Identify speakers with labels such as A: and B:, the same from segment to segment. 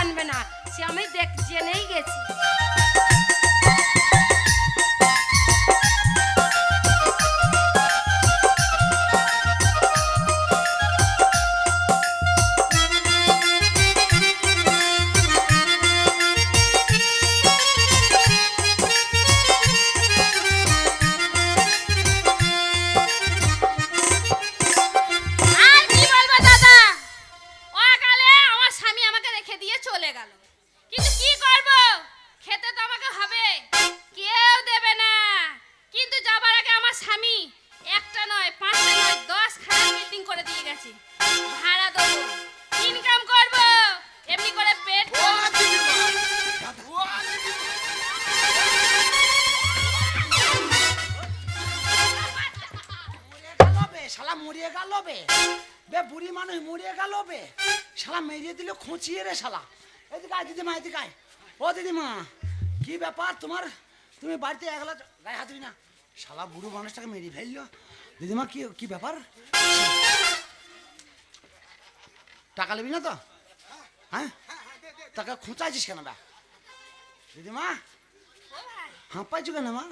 A: জানবে না। সে আমি দেখ জেনেই গেছি।
B: বে বে বুড়ি মানুষ মরিয়ে গেল বে। শালা মেরিয়ে দিল খুঁচিয়ে রে শালা। এদিকে আয় দিদিমা এদিকে আয়। ও দিদিমা কি ব্যাপার তোমার? তুমি বাড়িতে একলা গায়ে হাত না। শালা বুড়ো মানুষটাকে মেরিয়ে ফেলল। দিদিমা কি কি ব্যাপার? টাকা নেবি না তো? হ্যাঁ? টাকা খুঁচাইছিস কেন বা? দিদিমা হাঁপাইছো কেন মা?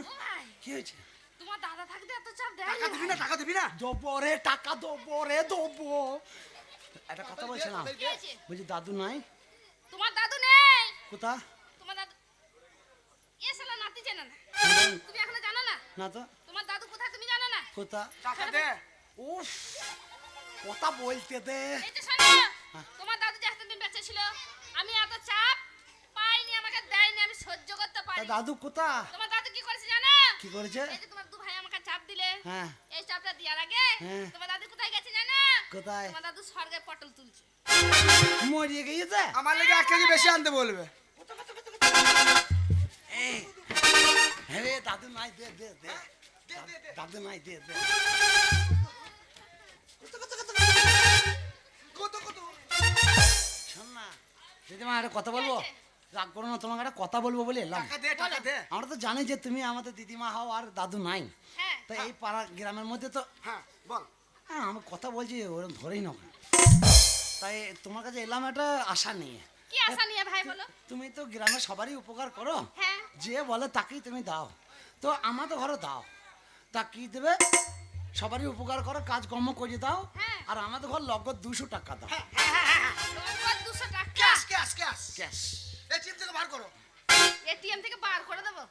B: কি হয়েছে?
C: তোমার দাদা থাকতে এত চাপ দেয়
D: টাকা দিবি না টাকা দিবি না।
B: দেবো রে টাকা দেবো রে দেবো। একটা কথা বলছিলাম। বলছি দাদু নাই?
C: তোমার দাদু নেই।
B: কোথা?
C: তোমার দাদু এ শালা নাতি চেনে না। তুমি এখনও জানো না?
B: না তো।
C: তোমার দাদু কোথায় তুমি জানো না?
B: কোথা?
D: টাকা দে।
B: উফ কথা বলতে দে।
C: এই যে শোনো তোমার দাদু যে এতদিন বেঁচে ছিল আমি এত চাপ পাইনি আমাকে দেয়নি আমি সহ্য করতে পারি
B: দাদু কোথা?
C: তোমার দাদু কি করেছে জানো?
B: কি করেছে
C: এই যে তোমার দু ভাই আমাকে চাপ দিলে
B: হ্যাঁ।
C: এই চাপটা দেওয়ার আগে
B: হ্যাঁ।
C: তোমার দাদু কোথায় গেছে জানো?
B: কোথায়?
C: তোমার দাদু স্বর্গে পটল তুলছে।
B: মরিয়ে গিয়েছে?
D: আমার লেগে এক কেজি বেশি আনতে বলবে।
B: এই, হ্যাঁ রে দাদু নাই দে দে দে। দাদু নাই দে দে।
D: কত কত
B: শোন না দিদিমা কথা বলব? রাগ করো না তোমাকে একটা কথা বলব বলে এলাম।
D: টাকা দে টাকা দে।
B: আমরা তো জানি যে তুমি আমাদের দিদিমা হও আর দাদু নাই।
C: হ্যাঁ।
B: তো এই পাড়া গ্রামের মধ্যে তো
D: হ্যাঁ বল।
B: হ্যাঁ আমি কথা বলছি ওরকম ধরেই না তাই তোমার কাছে এলাম একটা আশা নিয়ে।
C: কি আশা নিয়ে ভাই বলো?
B: তুমি তো গ্রামের সবারই উপকার করো।
C: হ্যাঁ।
B: যে বলে তাকেই তুমি দাও। তো আমাদের ঘরে দাও। তা কি দেবে? সবারই উপকার করো কাজকর্ম করে দাও।
C: হ্যাঁ।
B: আর আমাদের ঘর লগদ দুশো টাকা দাও।
C: দুশো টাকা।
D: Cash cash cash.
B: ক্যাশ।
D: চিপ থেকে বার করো।
C: এটিএম থেকে বার করে দেবো।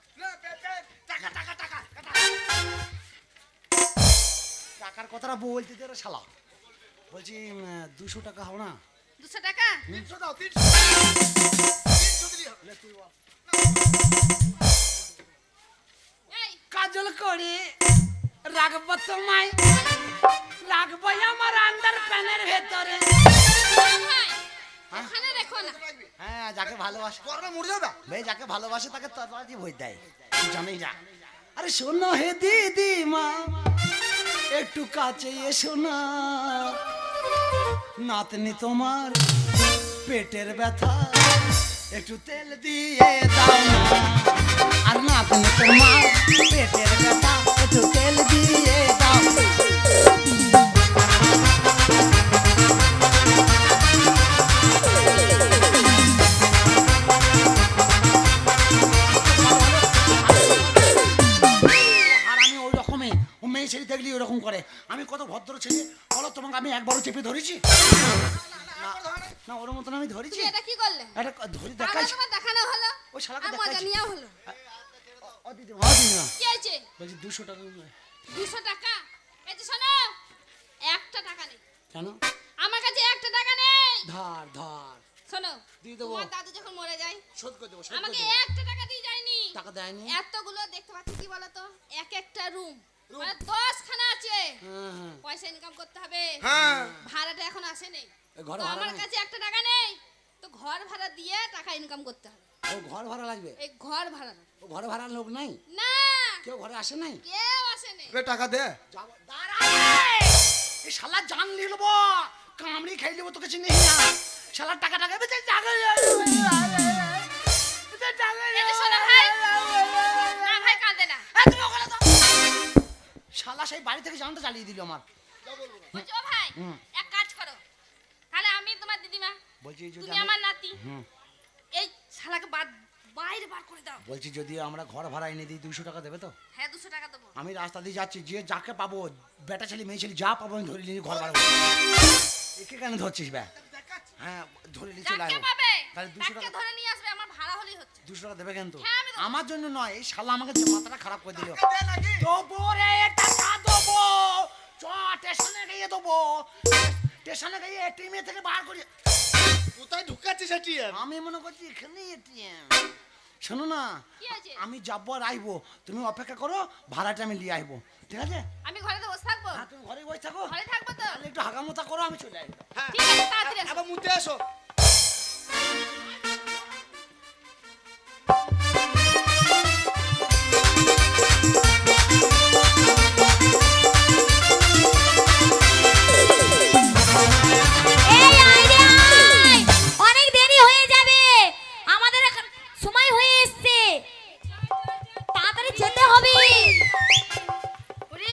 D: টাকা টাকা টাকা টাকা।
B: টাকার কথাটা বলতে দে শালা। বলছি দুশো টাকা হবে না।
C: দুশো টাকা?
D: তিনশো দাও তিনশো। তিনশো দিলি হবে।
B: লে তুই বল।
C: এই।
B: কাজল করে রাখব তোমায়। রাখব আমার আন্ডার প্যানের ভেতরে।
C: ভাই ওখানে রেখো না।
B: হ্যাঁ যাকে ভালোবাসে
D: মরে যাবে
B: ভাই যাকে ভালোবাসে তাকে দেয়। জানেই যা আরে শোনো হে দিদি মা একটু কাছে এসো না। নাতনি তোমার পেটের ব্যথা একটু তেল দিয়ে দাও না। আর নাতনি তোমার পেটের ব্যথা একটু তেল দিয়ে দাও ছেলে ওরকম করে। আমি কত ভদ্র ছেলে বলো তোমাকে আমি একবারও চেপে ধরেছি? না, ওর মতন আমি ধরেছি।
C: এটা কি করলে?
B: এটা ধরে
C: তোমার দেখানো হলো?
B: ওই শালাকে
C: আর মজা নেওয়া হলো?
B: ও দিদি ও দিদি
C: কি হয়েছে?
B: বলছি দুশো টাকা দিবে।
C: দুশো টাকা? এই যে শোনো একটা টাকা নেই।
B: কেন?
C: আমার কাছে একটা টাকা নেই।
B: ধার ধার।
C: শোনো
B: দিয়ে দেবো।
C: তোমার দাদু যখন মরে যায়
B: শোধ করে দেবো
C: আমাকে একটা টাকা দিয়ে যায়নি।
B: টাকা দেয়নি?
C: এতগুলো দেখতে পাচ্ছি কি বলতো? এক একটা রুম মানে দশ আছে।
B: হ্যাঁ হ্যাঁ।
C: পয়সা ইনকাম করতে হবে।
D: হ্যাঁ।
C: ভাড়াটা এখন আসেনি
B: ভাড়া
C: আমার কাছে একটা টাকা নেই। তো ঘর ভাড়া দিয়ে টাকা ইনকাম করতে হবে।
B: ও ঘর ভাড়া লাগবে?
C: এই ঘর ভাড়া।
B: ও ঘরে ভাড়ার লোক নাই?
C: না।
B: কেউ ঘরে আসে নাই?
C: কেউ আসেনি
D: এ টাকা দে।
B: দাঁড়া এই শালা জান লিলব কামড়ি খাই লিব তোকে চিনি না। শালা টাকা টাকা বেঁচে টাকা বাড়ি থেকে জানতে চালিয়ে দিল আমার।
C: বলছি, ভাই এক কাজ করো। তাহলে আমি তোমার দিদিমা
B: বলছি যদি
C: তুমি আমার নাতি।
B: হুম।
A: শালাকে বাদ বাইরে বার করে দাও।
B: বলছি যদি আমরা ঘর ভাড়া এনে দিই দুশো টাকা দেবে তো?
C: হ্যাঁ দুশো টাকা দেবো।
B: আমি রাস্তা দিয়ে যাচ্ছি যে যাকে পাবো বেটা ছেলে মেয়ে ছেলে যা পাবো আমি ধরে নিয়ে ঘর ভাড়া একে কেন ধরছিস ব্যা হ্যাঁ ধরে নিয়ে চলে আসব তাহলে দুশো টাকা
C: ধরে নিয়ে আসবে আমার ভাড়া হলেই হচ্ছে।
B: দুশো টাকা দেবে কিন্তু
C: হ্যাঁ,
B: আমার জন্য নয় এই শালা আমাকে যে মাথাটা খারাপ করে দিল।
D: টাকা
B: স্টেশনে গিয়ে এটিএম থেকে বার করি।
D: কোথায় ঢুকাচ্ছিস এটিএম
B: আমি মনে করছি এখানে এটিএম শোনো না
C: কি আছে?
B: আমি যাব আর আইবো। তুমি অপেক্ষা করো ভাড়াটা আমি নিয়ে আইবো। ঠিক আছে?
C: আমি ঘরে তো বসে থাকব।
B: হ্যাঁ তুমি ঘরে বসে থাকো।
C: ঘরে থাকব তো।
B: তাহলে একটু হাগামোতা করো আমি চলে আসব।
D: হ্যাঁ
C: ঠিক আছে তাড়াতাড়ি এসো
D: আবার মুতে এসো